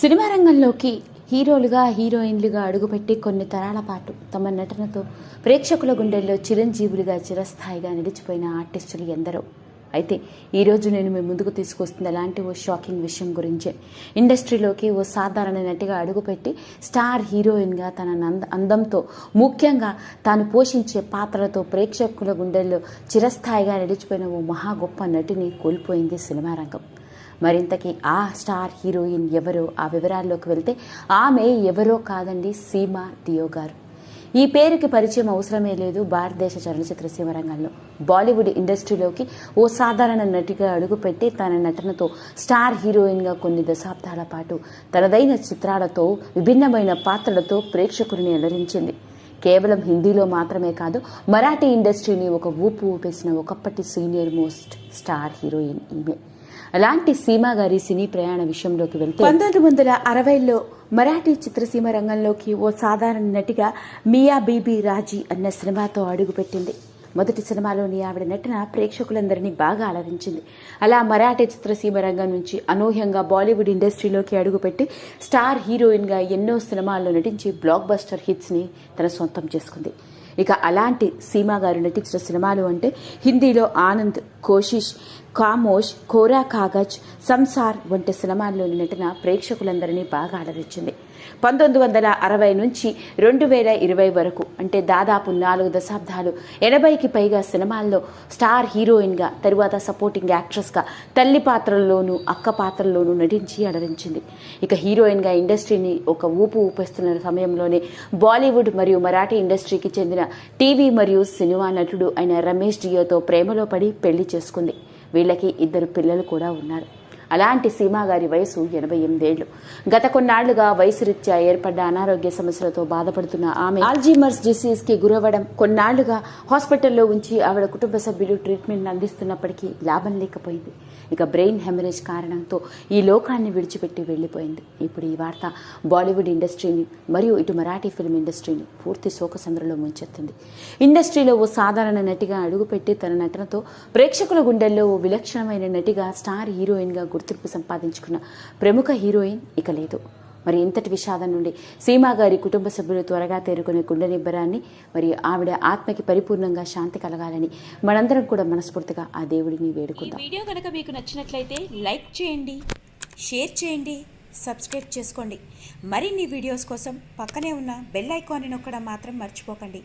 Cinema రంగంలోకి హీరోలుగా హీరోయిన్లుగా అడుగుపెట్టి కొన్ని తరాల పాటు తమ నటనతో ప్రేక్షకుల గుండెల్లో చిరంజీవులుగా చిరస్థాయిగా నిలిచిపోయిన ఆర్టిస్టులు ఎందరో. అయితే ఈరోజు నేను మీ ముందుకు తీసుకొస్తుంది అలాంటి ఓ షాకింగ్ విషయం గురించే. ఇండస్ట్రీలోకి ఓ సాధారణ నటిగా అడుగుపెట్టి స్టార్ హీరోయిన్గా తన నంద అందంతో ముఖ్యంగా తాను పోషించే పాత్రలతో ప్రేక్షకుల గుండెల్లో చిరస్థాయిగా నిలిచిపోయిన ఓ మహా గొప్ప నటిని కోల్పోయింది సినిమా రంగం. మరింతకి ఆ స్టార్ హీరోయిన్ ఎవరో ఆ వివరాల్లోకి వెళ్తే ఆమె ఎవరో కాదండి సీమా డియో గారు. ఈ పేరుకి పరిచయం అవసరమే లేదు భారతదేశ చలనచిత్ర సీమ రంగంలో బాలీవుడ్ ఇండస్ట్రీలోకి ఓ సాధారణ నటిగా అడుగుపెట్టి తన నటనతో స్టార్ హీరోయిన్గా కొన్ని దశాబ్దాల పాటు తనదైన చిత్రాలతో విభిన్నమైన పాత్రలతో ప్రేక్షకుడిని అలరించింది. కేవలం హిందీలో మాత్రమే కాదు మరాఠీ ఇండస్ట్రీని ఒక ఊపు ఊపేసిన ఒకప్పటి సీనియర్ మోస్ట్ స్టార్ హీరోయిన్ ఈమె. అలాంటి సీమా గారి సినీ ప్రయాణ విషయంలోకి వెళ్తే పంతొమ్మిది వందల అరవైలో మరాఠీ చిత్రసీమ రంగంలోకి ఓ సాధారణ నటిగా మియా బీబీ రాజీ అన్న సినిమాతో అడుగుపెట్టింది. మొదటి సినిమాలోని ఆవిడ నటన ప్రేక్షకులందరినీ బాగా అలరించింది. అలా మరాఠీ చిత్రసీమ రంగం నుంచి అనూహ్యంగా బాలీవుడ్ ఇండస్ట్రీలోకి అడుగుపెట్టి స్టార్ హీరోయిన్గా ఎన్నో సినిమాల్లో నటించి బ్లాక్ బస్టర్ హిట్స్ని తన సొంతం చేసుకుంది. ఇక అలాంటి సీమా గారు నటించిన సినిమాలు అంటే హిందీలో ఆనంద్ కోషిష్ కామోష్ కోరా కాగజ్ సంసార్ వంటి సినిమాల్లోని నటన ప్రేక్షకులందరినీ బాగా అలరించింది. పంతొమ్మిది వందల అరవై నుంచి రెండు వేల ఇరవై వరకు అంటే దాదాపు నాలుగు దశాబ్దాలు ఎనభైకి పైగా సినిమాల్లో స్టార్ హీరోయిన్గా తరువాత సపోర్టింగ్ యాక్ట్రెస్గా తల్లి పాత్రల్లోనూ అక్క పాత్రల్లోనూ నటించి అలరించింది. ఇక హీరోయిన్గా ఇండస్ట్రీని ఒక ఊపు ఊపిస్తున్న సమయంలోనే బాలీవుడ్ మరియు మరాఠీ ఇండస్ట్రీకి చెందిన టీవీ మరియు సినిమా నటుడు అయిన రమేష్ డియోతో ప్రేమలో పడి పెళ్ళి చేసుకుంది. వీళ్ళకి ఇద్దరు పిల్లలు కూడా ఉన్నారు. అలాంటి సీమా గారి వయసు ఎనభై ఎనిమిదేళ్ళు. గత కొన్నాళ్ళుగా వయసు రీత్యా ఏర్పడ్డ అనారోగ్య సమస్యలతో బాధపడుతున్న ఆమె ఆల్జీమర్స్ డిసీజ్కి గురవ్వడం కొన్నాళ్ళుగా హాస్పిటల్లో ఉంచి ఆవిడ కుటుంబ సభ్యులు ట్రీట్మెంట్ అందిస్తున్నప్పటికీ లాభం లేకపోయింది. ఇక బ్రెయిన్ హెమరేజ్ కారణంతో ఈ లోకాన్ని విడిచిపెట్టి వెళ్ళిపోయింది ఇప్పుడు ఈ వార్త బాలీవుడ్ ఇండస్ట్రీని మరియు ఇటు మరాఠీ ఫిల్మ్ ఇండస్ట్రీని పూర్తి శోకసంద్రలో ముంచెత్తింది. ఇండస్ట్రీలో ఓ సాధారణ నటిగా అడుగుపెట్టి తన నటనతో ప్రేక్షకుల గుండెల్లో ఓ విలక్షణమైన నటిగా స్టార్ హీరోయిన్గా గుర్తింపు సంపాదించుకున్న ప్రముఖ హీరోయిన్ ఇక లేదు. మరి ఇంతటి విషాదం నుండి సీమా గారి కుటుంబ సభ్యులు త్వరగా తేరుకునే గుండె నిబ్బరాన్ని మరియు ఆవిడ ఆత్మకి పరిపూర్ణంగా శాంతి కలగాలని మనందరం కూడా మనస్ఫూర్తిగా ఆ దేవుడిని వేడుకుందాం. వీడియో కనుక మీకు నచ్చినట్లయితే లైక్ చేయండి షేర్ చేయండి సబ్స్క్రైబ్ చేసుకోండి. మరిన్ని వీడియోస్ కోసం పక్కనే ఉన్న బెల్ ఐకాన్ని నొక్కడం మాత్రం మర్చిపోకండి.